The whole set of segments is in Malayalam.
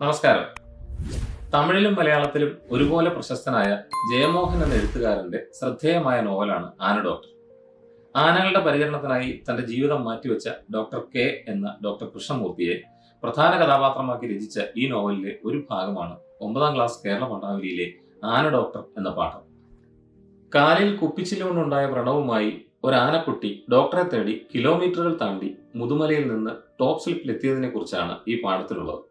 നമസ്കാരം. തമിഴിലും മലയാളത്തിലും ഒരുപോലെ പ്രശസ്തനായ ജയമോഹൻ എന്ന എഴുത്തുകാരന്റെ ശ്രദ്ധേയമായ നോവലാണ് ആന ഡോക്ടർ. ആനകളുടെ പരിചരണത്തിനായി തന്റെ ജീവിതം മാറ്റിവെച്ച ഡോക്ടർ കെ എന്ന ഡോക്ടർ കൃഷ്ണമൂർത്തിയെ പ്രധാന കഥാപാത്രമാക്കി രചിച്ച ഈ നോവലിലെ ഒരു ഭാഗമാണ് ഒമ്പതാം ക്ലാസ് കേരള പട്ടാവലിയിലെ ആന ഡോക്ടർ എന്ന പാഠം. കാലിൽ കുപ്പിച്ചിലുകൊണ്ടുണ്ടായ വ്രണവുമായി ഒരാനക്കുട്ടി ഡോക്ടറെ തേടി കിലോമീറ്ററുകൾ താണ്ടി മുതുമലയിൽ നിന്ന് ടോപ്പ് സ്ലിപ്പിലെത്തിയതിനെ കുറിച്ചാണ് ഈ പാഠത്തിലുള്ളത്.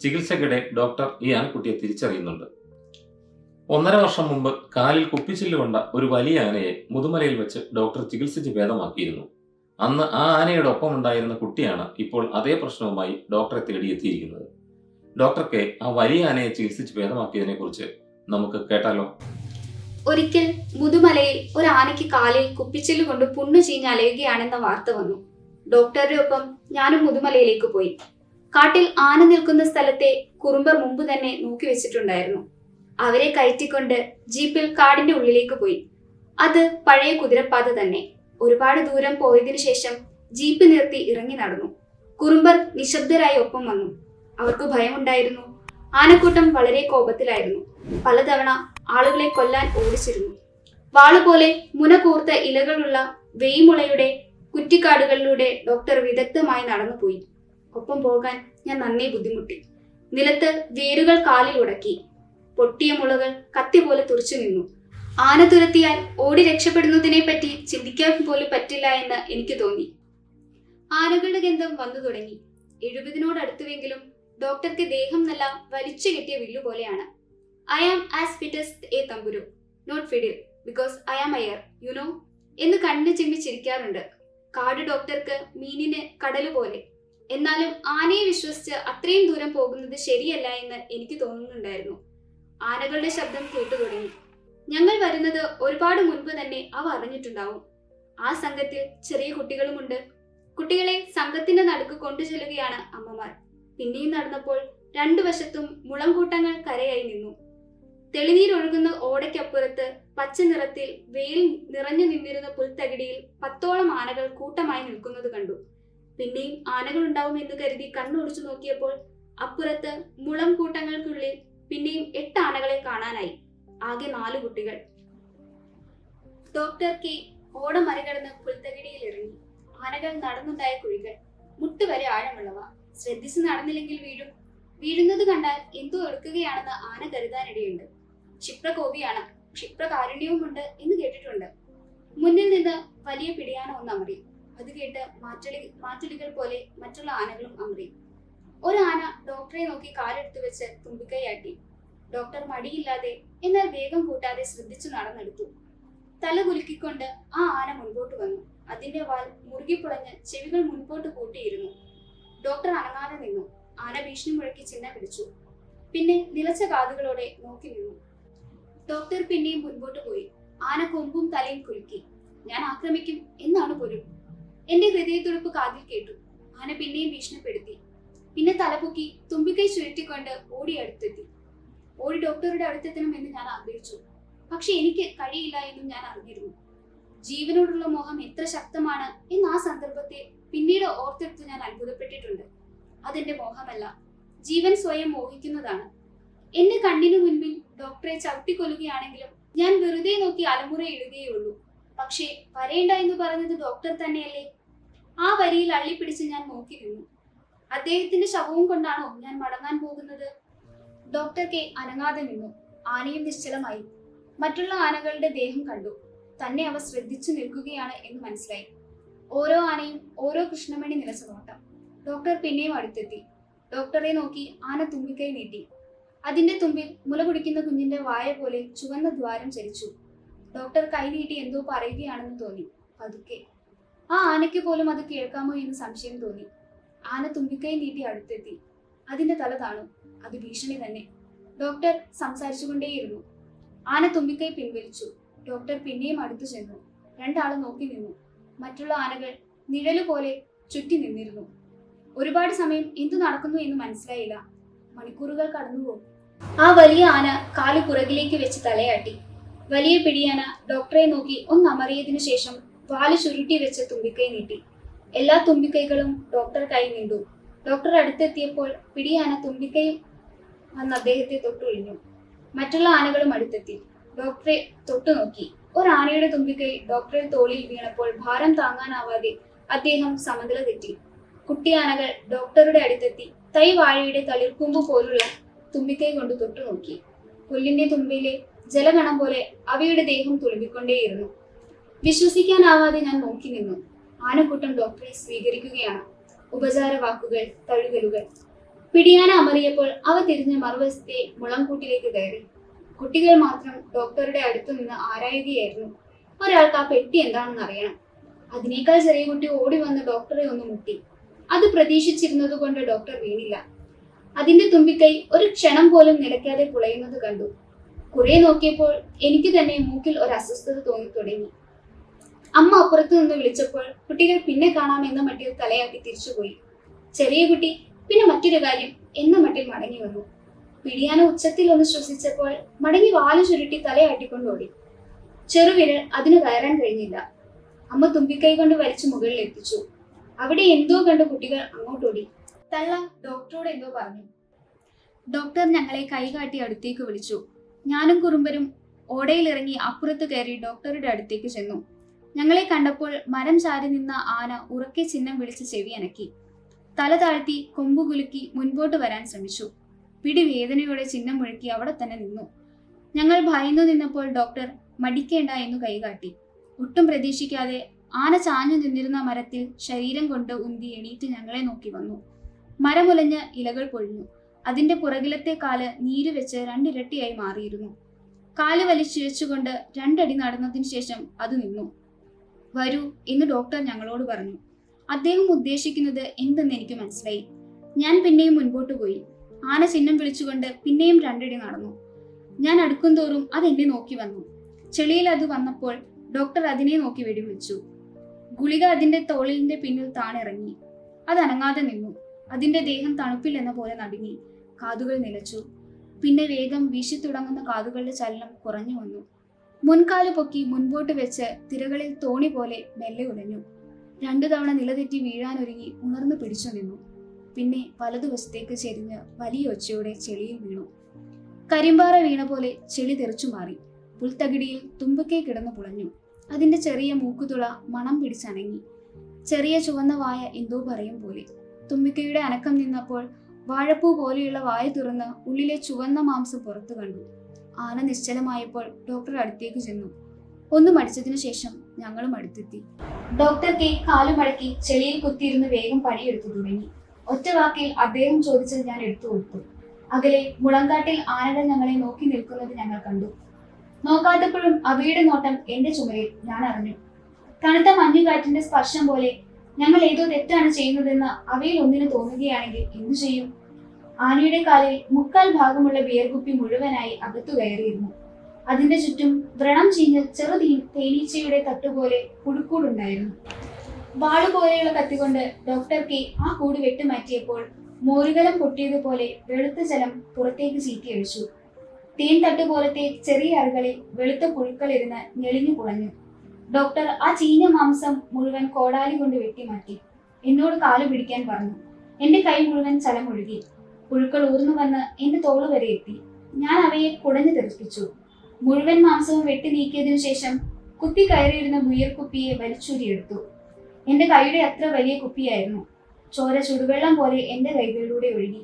ചികിത്സക്കിടെ ഡോക്ടർ ഈ ആനക്കുട്ടിയെ തിരിച്ചറിയുന്നുണ്ട്. ഒന്നര വർഷം മുമ്പ് കാലിൽ കുപ്പിച്ചില്ല് കൊണ്ട ഒരു വലിയ ആനയെ മുതുമലയിൽ വെച്ച് ഡോക്ടർ ചികിത്സിച്ച് ഭേദമാക്കിയിരുന്നു. അന്ന് ആ ആനയുടെ ഒപ്പം ഉണ്ടായിരുന്ന കുട്ടിയാണ് ഇപ്പോൾ അതേ പ്രശ്നവുമായി ഡോക്ടറെ തേടിയെത്തിയിരിക്കുന്നത്. ഡോക്ടർക്ക് ആ വലിയ ആനയെ ചികിത്സിച്ച് ഭേദമാക്കിയതിനെ കുറിച്ച് നമുക്ക് കേട്ടാലോ? ഒരിക്കൽ മുതുമലയിൽ ഒരു ആനയ്ക്ക് കാലിൽ കുപ്പിച്ചില്ല് കൊണ്ട് പുണ്ണു ചീഞ്ഞ് അലയുകയാണെന്ന വാർത്ത വന്നു. ഡോക്ടറുടെ ഒപ്പം ഞാനും മുതുമലയിലേക്ക് പോയി. കാട്ടിൽ ആന നിൽക്കുന്ന സ്ഥലത്തെ കുറുമ്പർ മുമ്പ് തന്നെ നോക്കി വെച്ചിട്ടുണ്ടായിരുന്നു. അവരെ കയറ്റിക്കൊണ്ട് ജീപ്പിൽ കാടിന്റെ ഉള്ളിലേക്ക് പോയി. അത് പഴയ കുതിരപ്പാത തന്നെ. ഒരുപാട് ദൂരം പോയതിനു ശേഷം ജീപ്പ് നിർത്തി ഇറങ്ങി നടന്നു. കുറുമ്പർ നിശബ്ദരായി ഒപ്പം വന്നു. അവർക്ക് ഭയമുണ്ടായിരുന്നു. ആനക്കൂട്ടം വളരെ കോപത്തിലായിരുന്നു. പലതവണ ആളുകളെ കൊല്ലാൻ ഓടിച്ചിരുന്നു. വാളുപോലെ മുനകൂർത്ത ഇലകളുള്ള വെയ്മുളയുടെ കുറ്റിക്കാടുകളിലൂടെ ഡോക്ടർ വിദഗ്ധമായി നടന്നുപോയി. ഒപ്പം പോകാൻ ഞാൻ നന്നേ ബുദ്ധിമുട്ടി. നിലത്ത് വേരുകൾ കാലിൽ ഉടക്കി. പൊട്ടിയ മുളകൾ കത്തി പോലെ തുറച്ചു നിന്നു. ആന തുരത്തിയാൽ ഓടി രക്ഷപ്പെടുന്നതിനെ പറ്റി ചിന്തിക്കാൻ പോലും പറ്റില്ല എന്ന് എനിക്ക് തോന്നി. ആനകളുടെ ഗന്ധം വന്നു തുടങ്ങി. എഴുപതിനോടടുത്തുവെങ്കിലും ഡോക്ടർക്ക് ദേഹം നല്ല വലിച്ചു കെട്ടിയ വില്ലു പോലെയാണ്. I am as fittest a tambura. Not fiddle because I am Iyer you know എന്ന് കണ്ണു ചിമ്മിച്ചിരിക്കാറുണ്ട് കാട് ഡോക്ടർക്ക് മീനിന് കടൽ പോലെ. എന്നാലും ആനയെ വിശ്വസിച്ച് അത്രയും ദൂരം പോകുന്നത് ശരിയല്ല എന്ന് എനിക്ക് തോന്നുന്നുണ്ടായിരുന്നു. ആനകളുടെ ശബ്ദം കേട്ടു തുടങ്ങി ഞങ്ങൾ വരുന്നത് ഒരുപാട് മുൻപ് തന്നെ അവ അറിഞ്ഞിട്ടുണ്ടാവും. ആ സംഘത്തിൽ ചെറിയ കുട്ടികളുമുണ്ട്. കുട്ടികളെ സംഘത്തിന്റെ നടുക്ക് കൊണ്ടു ചെല്ലുകയാണ് അമ്മമാർ. പിന്നെയും നടന്നപ്പോൾ രണ്ടു വശത്തും മുളംകൂട്ടങ്ങൾ കരയായി നിന്നു. തെളിനീരൊഴുകുന്ന ഓടയ്ക്കപ്പുറത്ത് പച്ച നിറത്തിൽ വെയിൽ നിറഞ്ഞു നിന്നിരുന്ന പുൽത്തകിടിയിൽ പത്തോളം ആനകൾ കൂട്ടമായി നിൽക്കുന്നത് കണ്ടു. പിന്നെയും ആനകൾ ഉണ്ടാവും എന്ന് കരുതി കണ്ണുടിച്ചു നോക്കിയപ്പോൾ അപ്പുറത്ത് മുളം കൂട്ടങ്ങൾക്കുള്ളിൽ പിന്നെയും എട്ട് ആനകളെ കാണാനായി. ആകെ നാല് കുട്ടികൾ. ഡോക്ടർ കെ ഓട മറികടന്ന് പുൽത്തകിടിയിൽ ഇറങ്ങി. ആനകൾ നടന്നുണ്ടായ കുഴികൾ മുട്ടുവരെ ആഴമുള്ളവ. ശ്രദ്ധിച്ച് നടന്നില്ലെങ്കിൽ വീഴും. വീഴുന്നത് കണ്ടാൽ എന്തോ എടുക്കുകയാണെന്ന് ആന കരുതാനിടയുണ്ട്. ക്ഷിപ്രകോപിയാണ് ക്ഷിപ്രകാരുണ്യവുമുണ്ട് എന്ന് കേട്ടിട്ടുണ്ട്. മുന്നിൽ നിന്ന് വലിയ പിടിയാന ഒന്ന് അമറി അത് കേട്ട് മാറ്റളി മാറ്റളികൾ പോലെ മറ്റുള്ള ആനകളും അമറി. ഒരു ആന ഡോക്ടറെ നോക്കി കാലെടുത്ത് വെച്ച് തുമ്പിക്കൈയാട്ടി ഡോക്ടർ മടിയില്ലാതെ എന്നാൽ വേഗം കൂട്ടാതെ ശ്രദ്ധിച്ചു നടന്നെടുത്തു. തല കുലുക്കിക്കൊണ്ട് ആ ആന മുൻപോട്ട് വന്നു. അതിന്റെ വാൽ മുറുകിപ്പുളഞ്ഞ് ചെവികൾ മുൻപോട്ട് കൂട്ടിയിരുന്നു. ഡോക്ടർ അനങ്ങാതെ നിന്നു. ആന ഭീഷണി മുഴക്കി ചിഹ്നം പിടിച്ചു. പിന്നെ നിലച്ച കാതുകളോടെ നോക്കി നിന്നു. ഡോക്ടർ പിന്നെയും മുൻപോട്ട് പോയി. ആന കൊമ്പും തലയും കുലുക്കി. ഞാൻ ആക്രമിക്കും എന്നാണ് പൊരു എന്റെ ഹൃദയത്തുടുപ്പ് കാതിൽ കേട്ടു. ആന പിന്നെയും ഭീഷണിപ്പെടുത്തി. പിന്നെ തലപൊക്കി തുമ്പിക്കൈ ചുരുട്ടിക്കൊണ്ട് ഓടി അടുത്തെത്തി. ഓടി ഡോക്ടറുടെ അടുത്തെത്തണം എന്ന് ഞാൻ ആഗ്രഹിച്ചു. പക്ഷെ എനിക്ക് കഴിയില്ല എന്നും ഞാൻ അറിഞ്ഞിരുന്നു. ജീവനോടുള്ള മോഹം എത്ര ശക്തമാണ് എന്ന് ആ സന്ദർഭത്തെ പിന്നീട് ഓർത്തെടുത്ത് ഞാൻ അത്ഭുതപ്പെട്ടിട്ടുണ്ട്. അതെന്റെ മോഹമല്ല. ജീവൻ സ്വയം മോഹിക്കുന്നതാണ്. എന്റെ കണ്ണിനു മുൻപിൽ ഡോക്ടറെ ചവിട്ടിക്കൊല്ലുകയാണെങ്കിലും ഞാൻ വെറുതെ നോക്കി അലമുറ എഴുതുകയുള്ളൂ പക്ഷേ വരേണ്ട എന്ന് പറഞ്ഞത് ഡോക്ടർ തന്നെയല്ലേ? ആ വരിയിൽ അള്ളിപ്പിടിച്ച് ഞാൻ നോക്കി നിന്നു. അദ്ദേഹത്തിന്റെ ശവവും കൊണ്ടാണോ ഞാൻ മടങ്ങാൻ പോകുന്നത്? ഡോക്ടർ കെ അനങ്ങാതെ നിന്നു. ആനയും നിശ്ചലമായി. മറ്റുള്ള ആനകളുടെ ദേഹം കണ്ടു. തന്നെ അവ ശ്രദ്ധിച്ചു നിൽക്കുകയാണ് എന്ന് മനസ്സിലായി. ഓരോ ആനയും ഓരോ കൃഷ്ണമണി നിലച്ച നോട്ടം ഡോക്ടർ പിന്നെയും അടുത്തെത്തി. ഡോക്ടറെ നോക്കി ആന തുമ്പിക്കൈ നീട്ടി. അതിന്റെ തുമ്പിൽ മുല കുടിക്കുന്ന കുഞ്ഞിന്റെ വായ പോലെ ചുവന്ന ദ്വാരം ചരിച്ചു. ഡോക്ടർ കൈ നീട്ടി എന്തോ പറയുകയാണെന്ന് തോന്നി. പതുക്കെ. ആ ആനയ്ക്ക് പോലും അത് കേൾക്കാമോ എന്ന് സംശയം തോന്നി. ആന തുമ്പിക്കൈ നീട്ടി അടുത്തെത്തി. അതിന്റെ തല താണു. അത് ഭീഷണി തന്നെ. ഡോക്ടർ സംസാരിച്ചുകൊണ്ടേയിരുന്നു. ആന തുമ്പിക്കൈ പിൻവലിച്ചു. ഡോക്ടർ പിന്നെയും അടുത്തു ചെന്നു. രണ്ടാളും നോക്കി നിന്നു. മറ്റുള്ള ആനകൾ നിഴലു പോലെ ചുറ്റി നിന്നിരുന്നു. ഒരുപാട് സമയം എന്തു നടക്കുന്നു എന്ന് മനസ്സിലായില്ല. മണിക്കൂറുകൾ കടന്നുപോകും ആ വലിയ ആന കാലു പുറകിലേക്ക് വെച്ച് തലയാട്ടി. വലിയ പിടിയാന ഡോക്ടറെ നോക്കി ഒന്നമറിയതിനു ശേഷം വാൽ ചുരുട്ടി വെച്ച് തുമ്പിക്കൈ നീട്ടി. എല്ലാ തുമ്പിക്കൈകളും ഡോക്ടർ കൈ നീണ്ടു. ഡോക്ടർ അടുത്തെത്തിയപ്പോൾ പിടിയാന തുമ്പിക്കൈ വന്ന് അദ്ദേഹത്തെ തൊട്ടൊഴിഞ്ഞു മറ്റുള്ള ആനകളും അടുത്തെത്തി. ഡോക്ടറെ തൊട്ടു നോക്കി. ഒരാനയുടെ തുമ്പിക്കൈ ഡോക്ടറെ തോളിൽ വീണപ്പോൾ ഭാരം താങ്ങാനാവാതെ അദ്ദേഹം സമനില തെറ്റി. കുട്ടിയാനകൾ ഡോക്ടറുടെ അടുത്തെത്തി. തൈ വാഴയുടെ തളിർക്കൊമ്പ് പോലുള്ള തുമ്പിക്കൈ കൊണ്ട് തൊട്ടുനോക്കി പുല്ലിന്റെ തുമ്പിലെ ജലകണം പോലെ അവയുടെ ദേഹം തുളുമ്പിക്കൊണ്ടേയിരുന്നു. വിശ്വസിക്കാനാവാതെ ഞാൻ നോക്കി നിന്നു. ആനക്കൂട്ടം ഡോക്ടറെ സ്വീകരിക്കുകയാണ്. ഉപചാര വാക്കുകൾ തഴുകലുകൾ. പിടിയാന അമറിയപ്പോൾ അവ തിരിഞ്ഞ് മറുവശത്തെ മുളംകൂട്ടിലേക്ക് കയറി. കുട്ടികൾ മാത്രം ഡോക്ടറുടെ അടുത്തു നിന്ന് ആരായുകയായിരുന്നു. ഒരാൾക്ക് ആ പെട്ടി എന്താണെന്ന് അറിയണം. അതിനേക്കാൾ ചെറിയ കുട്ടി ഓടി വന്ന് ഡോക്ടറെ ഒന്ന് മുട്ടി. അത് പ്രതീക്ഷിച്ചിരുന്നത് കൊണ്ട് ഡോക്ടർ വീണില്ല. അതിന്റെ തുമ്പിക്കൈ ഒരു ക്ഷണം പോലും നിലയ്ക്കാതെ പുളയുന്നത് കണ്ടു. കുറെ നോക്കിയപ്പോൾ എനിക്ക് തന്നെ മൂക്കിൽ ഒരു അസ്വസ്ഥത തോന്നി തുടങ്ങി. അമ്മ അപ്പുറത്തു നിന്ന് വിളിച്ചപ്പോൾ കുട്ടികൾ പിന്നെ കാണാമെന്ന മട്ടിൽ തലയാക്കി തിരിച്ചുപോയി. ചെറിയ കുട്ടി പിന്നെ മറ്റൊരു കാര്യം എന്ന മട്ടിൽ മടങ്ങി വന്നു. പിടിയാന ഉച്ചത്തിൽ ഒന്ന് ശ്വസിച്ചപ്പോൾ മടങ്ങി വാൽ ചുരുട്ടി തലയാട്ടിക്കൊണ്ടോടി ചെറുവിരൽ അതിന് കയറാൻ കഴിഞ്ഞില്ല. അമ്മ തുമ്പിക്കൈ കൊണ്ട് വലിച്ചു മുകളിൽ എത്തിച്ചു. അവിടെ എന്തോ കണ്ട് കുട്ടികൾ അങ്ങോട്ടോടി തള്ള ഡോക്ടറോട് എന്തോ പറഞ്ഞു. ഡോക്ടർ ഞങ്ങളെ കൈകാട്ടി അടുത്തേക്ക് വിളിച്ചു. ഞാനും കുറുമ്പരും ഓടയിലിറങ്ങി അപ്പുറത്ത് കയറി ഡോക്ടറുടെ അടുത്തേക്ക് ചെന്നു. ഞങ്ങളെ കണ്ടപ്പോൾ മരം ചാരി നിന്ന ആന ഉറക്കെ ചിഹ്നം വിളിച്ച് ചെവിയനക്കി തല താഴ്ത്തി കൊമ്പു കുലുക്കി മുൻപോട്ട് വരാൻ ശ്രമിച്ചു. പിടി വേദനയോടെ ചിഹ്നം മുഴക്കി അവിടെ തന്നെ നിന്നു. ഞങ്ങൾ ഭയന്നു നിന്നപ്പോൾ ഡോക്ടർ മടിക്കേണ്ട എന്ന് കൈകാട്ടി. ഒട്ടും പ്രതീക്ഷിക്കാതെ ആന ചാഞ്ഞു നിന്നിരുന്ന മരത്തിൽ ശരീരം കൊണ്ട് ഉന്തി എണീറ്റ് ഞങ്ങളെ നോക്കി വന്നു. മരമുലഞ്ഞ് ഇലകൾ പൊഴിഞ്ഞു. അതിന്റെ പുറകിലത്തെ കാൽ നീര് വെച്ച് രണ്ടിരട്ടിയായി മാറിയിരുന്നു. കാൽ വലിച്ചിഴച്ചുകൊണ്ട് രണ്ടടി നടന്നതിന് ശേഷം അത് നിന്നു. വരൂ എന്ന് ഡോക്ടർ ഞങ്ങളോട് പറഞ്ഞു. അദ്ദേഹം ഉദ്ദേശിക്കുന്നത് എന്തെന്ന് എനിക്ക് മനസ്സിലായി. ഞാൻ പിന്നെയും മുൻപോട്ട് പോയി. ആന ചിഹ്നം വിളിച്ചുകൊണ്ട് പിന്നെയും രണ്ടടി നടന്നു. ഞാൻ അടുക്കും തോറും അത് എന്നെ നോക്കി വന്നു. ചെളിയിൽ അത് വന്നപ്പോൾ ഡോക്ടർ അതിനെ നോക്കി വെടിവെച്ചു ഗുളിക അതിന്റെ തോളിന്റെ പിന്നിൽ താണിറങ്ങി. അത് അനങ്ങാതെ നിന്നു. അതിന്റെ ദേഹം തണുപ്പില്ലെന്ന പോലെ നടുങ്ങി. കാതുകൾ നിലച്ചു. പിന്നെ വേഗം വീശി തുടങ്ങുന്ന കാതുകളുടെ ചലനം കുറഞ്ഞു വന്നു. മുൻകാൽ പൊക്കി മുൻപോട്ട് വെച്ച് തിരകളിൽ തോണി പോലെ മെല്ലെ ഉടഞ്ഞു രണ്ടു തവണ നിലതെറ്റി വീഴാനൊരുങ്ങി ഉണർന്നു പിടിച്ചു നിന്നു. പിന്നെ വലതുവശത്തേക്ക് ചെരിഞ്ഞ് വലിയ ഒച്ചയോടെ ചെളിയിൽ വീണു. കരിമ്പാറ വീണ പോലെ ചെളി തെറിച്ചു മാറി. പുൽത്തകിടിയിൽ തുമ്പക്കേ കിടന്നു പുളഞ്ഞു. അതിന്റെ ചെറിയ മൂക്കുതുള മണം പിടിച്ചനങ്ങി. ചെറിയ ചുവന്ന വായ എന്തോ പറയും പോലെ. തുമ്പിക്കയുടെ അനക്കം നിന്നപ്പോൾ വാഴപ്പൂ പോലെയുള്ള വായ തുറന്ന് ഉള്ളിലെ ചുവന്ന മാംസം പുറത്തു കണ്ടു. ആന നിശ്ചലമായപ്പോൾ ഡോക്ടർ അടുത്തേക്ക് ചെന്നു. ഒന്ന് മടിച്ചതിനു ശേഷം ഞങ്ങളും അടുത്തെത്തി. ഡോക്ടർ കെ കാലു മടക്കി ചെളിയിൽ കുത്തിയിരുന്ന് വേഗം പണിയെടുത്തു തുടങ്ങി. ഒറ്റ വാക്കിൽ അദ്ദേഹം ചോദിച്ചത് ഞാൻ എടുത്തു കൊടുത്തു. അകലെ മുളങ്കാട്ടിൽ ആനകൾ ഞങ്ങളെ നോക്കി നിൽക്കുന്നത് ഞങ്ങൾ കണ്ടു. നോക്കാത്തപ്പോഴും അവയുടെ നോട്ടം എന്റെ ചുമലിൽ ഞാൻ അറിഞ്ഞു. തണുത്ത മഞ്ഞുകാറ്റിന്റെ സ്പർശം പോലെ ഞങ്ങൾ ഏതോ തെറ്റാണ് ചെയ്യുന്നതെന്ന് അവയിൽ ഒന്നിന് തോന്നുകയാണെങ്കിൽ എന്തു ചെയ്യും? ആനയുടെ കാലിൽ മുക്കാൽ ഭാഗമുള്ള ബിയർകുപ്പി മുഴുവനായി അകത്തു കയറിയിരുന്നു. അതിന്റെ ചുറ്റും വ്രണം ചീഞ്ഞ ചെറു തേനീച്ചയുടെ തട്ടുപോലെ കുടുക്കൂടുണ്ടായിരുന്നു വാൾ പോലെയുള്ള കത്തികൊണ്ട് ഡോക്ടർ കെ ആ കൂട് വെട്ടുമാറ്റിയപ്പോൾ മോരുകലം പൊട്ടിയതുപോലെ വെളുത്ത ജലം പുറത്തേക്ക് ചീറ്റിയഴിച്ചു തേൻ തട്ടുപോലത്തെ ചെറിയ അറുകളിൽ വെളുത്ത പുഴുക്കളിരുന്ന് ഞെളിഞ്ഞു കുളഞ്ഞു. ഡോക്ടർ ആ ചീഞ്ഞ മാംസം മുഴുവൻ കോടാലി കൊണ്ട് വെട്ടിമാറ്റി എന്നോട് കാലു പിടിക്കാൻ പറഞ്ഞു. എന്റെ കൈ മുഴുവൻ ചലമൊഴുകി. പുഴുക്കൾ ഊർന്നു വന്ന് എന്റെ തോൾ വരെ എത്തി. ഞാൻ അവയെ കുടഞ്ഞു തെറിപ്പിച്ചു. മുഴുവൻ മാംസവും വെട്ടി നീക്കിയതിനു ശേഷം കുത്തി കയറിയിരുന്ന മുയർ കുപ്പിയെ വലിച്ചൂരിയെടുത്തു. എന്റെ കൈയുടെ അത്ര വലിയ കുപ്പിയായിരുന്നു. ചോര ചുടുവെള്ളം പോലെ എന്റെ കൈകളിലൂടെ ഒഴുകി.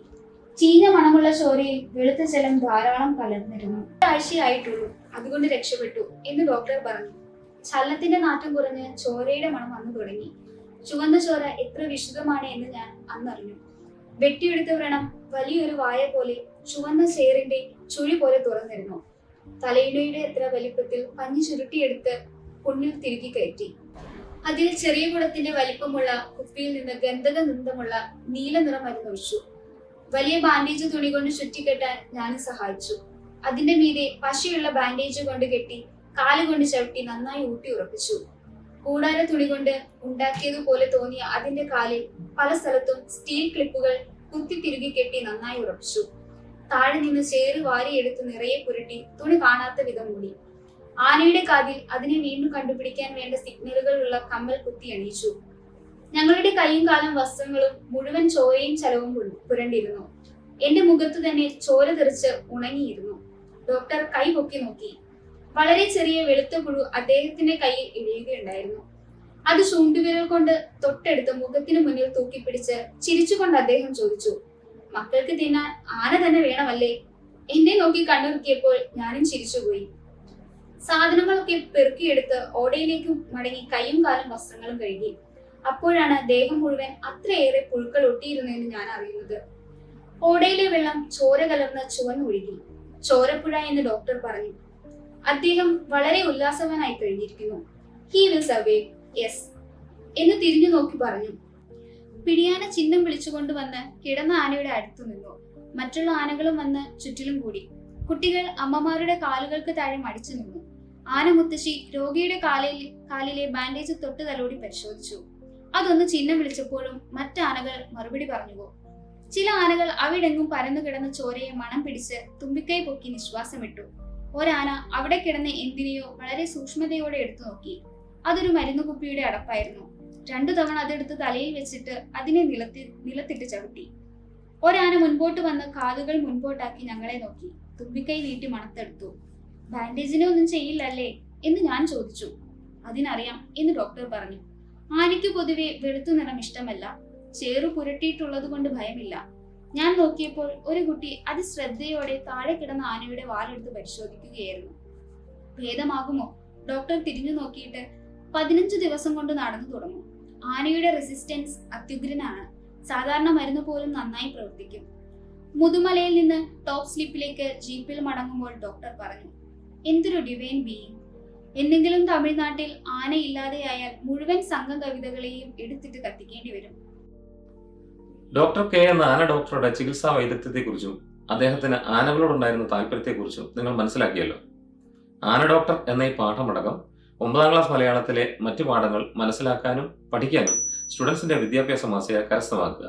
ചീഞ്ഞ മണമുള്ള ചോരയിൽ വെളുത്ത ജലം ധാരാളം കലർന്നിരുന്നു. ആഴ്ചയായിട്ടുള്ളൂ അതുകൊണ്ട് രക്ഷപ്പെട്ടു എന്ന് ഡോക്ടർ പറഞ്ഞു. ചലനത്തിന്റെ നാറ്റം കുറഞ്ഞ് ചോരയുടെ മണം വന്നു തുടങ്ങി. ചുവന്ന ചോര എത്ര വിശുദ്ധമാണ് എന്ന് ഞാൻ അന്നറിഞ്ഞു. വെട്ടിയെടുത്ത വ്രണം. വലിയൊരു വായ പോലെ ചുവന്ന ചേറിന്റെ ചുഴി പോലെ തുറന്നിരുന്നു. തലയിണയുടെ എത്ര വലിപ്പത്തിൽ പഞ്ഞി ചുരുട്ടിയെടുത്ത് പുണ്ണിൽ തിരുകി കയറ്റി. അതിൽ ചെറിയ കുടത്തിന്റെ വലിപ്പമുള്ള കുപ്പിയിൽ നിന്ന് ഗന്ധക നിന്ദമുള്ള നീല നിറം മരുന്നൊഴിച്ചു വലിയ ബാൻഡേജ് തുണി കൊണ്ട് ചുറ്റിക്കെട്ടാൻ ഞാനും സഹായിച്ചു. അതിന്റെ മീതെ പശയുള്ള ബാൻഡേജ് കൊണ്ട് കെട്ടി കാലുകൊണ്ട് ചവിട്ടി നന്നായി ഊട്ടി ഉറപ്പിച്ചു. കൂടാര തുണി കൊണ്ട് ഉണ്ടാക്കിയതുപോലെ തോന്നിയ അതിന്റെ കാലിൽ പല സ്ഥലത്തും സ്റ്റീൽ ക്ലിപ്പുകൾ കുത്തി തിരുകി കെട്ടി നന്നായി ഉറപ്പിച്ചു. താഴെ നിന്ന് ചേറ് വാരിയെടുത്ത് നിറയെ പുരട്ടി തുണി കാണാത്ത വിധം മൂടി. ആനയുടെ കാതിൽ അതിനെ വീണ്ടും കണ്ടുപിടിക്കാൻ വേണ്ട സിഗ്നലുകൾ ഉള്ള കമ്മൽ കുത്തി അണിയിച്ചു ഞങ്ങളുടെ കൈയും കാലും വസ്ത്രങ്ങളും മുഴുവൻ ചോരയും ചലവും പുരണ്ടിരുന്നു. എന്റെ മുഖത്ത് തന്നെ ചോര തെറിച്ച് ഉണങ്ങിയിരുന്നു. ഡോക്ടർ കൈ പൊക്കി നോക്കി. വളരെ ചെറിയ വെളുത്ത പുഴു അദ്ദേഹത്തിന്റെ കയ്യിൽ ഇഴയുകയുണ്ടായിരുന്നു അത് ചൂണ്ടുവിരൽ കൊണ്ട് തൊട്ടടുത്ത് മുഖത്തിന് മുന്നിൽ തൂക്കിപ്പിടിച്ച് ചിരിച്ചുകൊണ്ട് അദ്ദേഹം ചോദിച്ചു മക്കൾക്ക് തിന്നാൻ ആന തന്നെ വേണമല്ലേ? എന്നെ നോക്കി കണ്ണുറുക്കിയപ്പോൾ ഞാനും ചിരിച്ചുപോയി. സാധനങ്ങളൊക്കെ പെറുക്കിയെടുത്ത് ഓടയിലേക്ക് മടങ്ങി കൈയും കാലും വസ്ത്രങ്ങളും കഴുകി. അപ്പോഴാണ് ദേഹം മുഴുവൻ അത്രയേറെ പുഴുക്കൾ ഒട്ടിയിരുന്നെന്ന് ഞാൻ അറിയുന്നത്. ഓടയിലെ വെള്ളം ചോര കലർന്ന് ചുവന്നൊഴുകി ചോരപ്പുഴ എന്ന് ഡോക്ടർ പറഞ്ഞു. അദ്ദേഹം വളരെ ഉല്ലാസവനായി കഴിഞ്ഞിരിക്കുന്നു. ഹി വിൽ സർവേ യെസ് എന്ന് തിരിഞ്ഞു നോക്കി പറഞ്ഞു. പിടിയാന ചിഹ്നം വിളിച്ചുകൊണ്ട് വന്ന് കിടന്ന ആനയുടെ അടുത്തു നിന്നു. മറ്റുള്ള ആനകളും വന്ന് ചുറ്റിലും കൂടി. കുട്ടികൾ അമ്മമാരുടെ കാലുകൾക്ക് താഴെ മടിച്ചു നിന്നു. ആന മുത്തശ്ശി രോഗിയുടെ കാലിൽ കാലിലെ ബാൻഡേജ് തൊട്ട് തലോടി പരിശോധിച്ചു. അതൊന്ന് ചിഹ്നം വിളിച്ചപ്പോഴും മറ്റാനകൾ മറുപടി പറഞ്ഞുവോ ചില ആനകൾ അവിടെങ്ങും പരന്നു കിടന്ന ചോരയെ മണം പിടിച്ച് തുമ്പിക്കൈ പൊക്കി നിശ്വാസമിട്ടു. ഒരാന അവിടെ കിടന്ന എന്തിനെയോ വളരെ സൂക്ഷ്മതയോടെ എടുത്തു നോക്കി. അതൊരു മരുന്ന് കുപ്പിയുടെ അടപ്പായിരുന്നു. രണ്ടു തവണ അതെടുത്ത് തലയിൽ വെച്ചിട്ട് അതിനെ നിലത്തി നിലത്തിട്ട് ചവിട്ടി. ഒരാന മുൻപോട്ട് വന്ന് കാലുകൾ മുൻപോട്ടാക്കി ഞങ്ങളെ നോക്കി. തുമ്പിക്കൈ നീട്ടി മണത്തെടുത്തു. ബാൻഡേജിനെ ഒന്നും ചെയ്യില്ലല്ലേ? എന്ന് ഞാൻ ചോദിച്ചു. അതിനറിയാം എന്ന് ഡോക്ടർ പറഞ്ഞു. ആനയ്ക്ക് പൊതുവെ വെളുത്തു നിറം ഇഷ്ടമല്ല. ചേറു പുരട്ടിയിട്ടുള്ളത് കൊണ്ട് ഭയമില്ല. ഞാൻ നോക്കിയപ്പോൾ ഒരു കുട്ടി അതിശ്രദ്ധയോടെ താഴെ കിടന്ന ആനയുടെ വാലെടുത്ത് പരിശോധിക്കുകയായിരുന്നു. ഭേദമാകുമോ? ഡോക്ടർ തിരിഞ്ഞു നോക്കിയിട്ട് പതിനഞ്ചു ദിവസം കൊണ്ട് നടന്നു തുടങ്ങും. ആനയുടെ റെസിസ്റ്റൻസ് അത്യുഗ്രനാണ്. സാധാരണ മരുന്ന് പോലും നന്നായി പ്രവർത്തിക്കും. മുതുമലയിൽ നിന്ന് ടോപ്പ് സ്ലിപ്പിലേക്ക് ജീപ്പിൽ മടങ്ങുമ്പോൾ ഡോക്ടർ പറഞ്ഞു എന്തൊരു ഡിവൈൻ ബീയിങ് എന്തെങ്കിലും തമിഴ്നാട്ടിൽ ആന ഇല്ലാതെയായാൽ മുഴുവൻ സംഘം കവിതകളെയും എടുത്തിട്ട് കത്തിക്കേണ്ടി വരും. ഡോക്ടർ കെ എന്ന ആന ഡോക്ടറുടെ ചികിത്സാ വൈദഗ്ധ്യത്തെക്കുറിച്ചും അദ്ദേഹത്തിന് ആനകളോടുണ്ടായിരുന്ന താല്പര്യത്തെക്കുറിച്ചും നിങ്ങൾ മനസ്സിലാക്കിയല്ലോ. ആന ഡോക്ടർ എന്ന ഈ പാഠമടക്കം ഒമ്പതാം ക്ലാസ് മലയാളത്തിലെ മറ്റു പാഠങ്ങൾ മനസ്സിലാക്കാനും പഠിക്കാനും സ്റ്റുഡൻസിന്റെ വിദ്യാഭ്യാസ മാസിക കരസ്ഥമാക്കുക.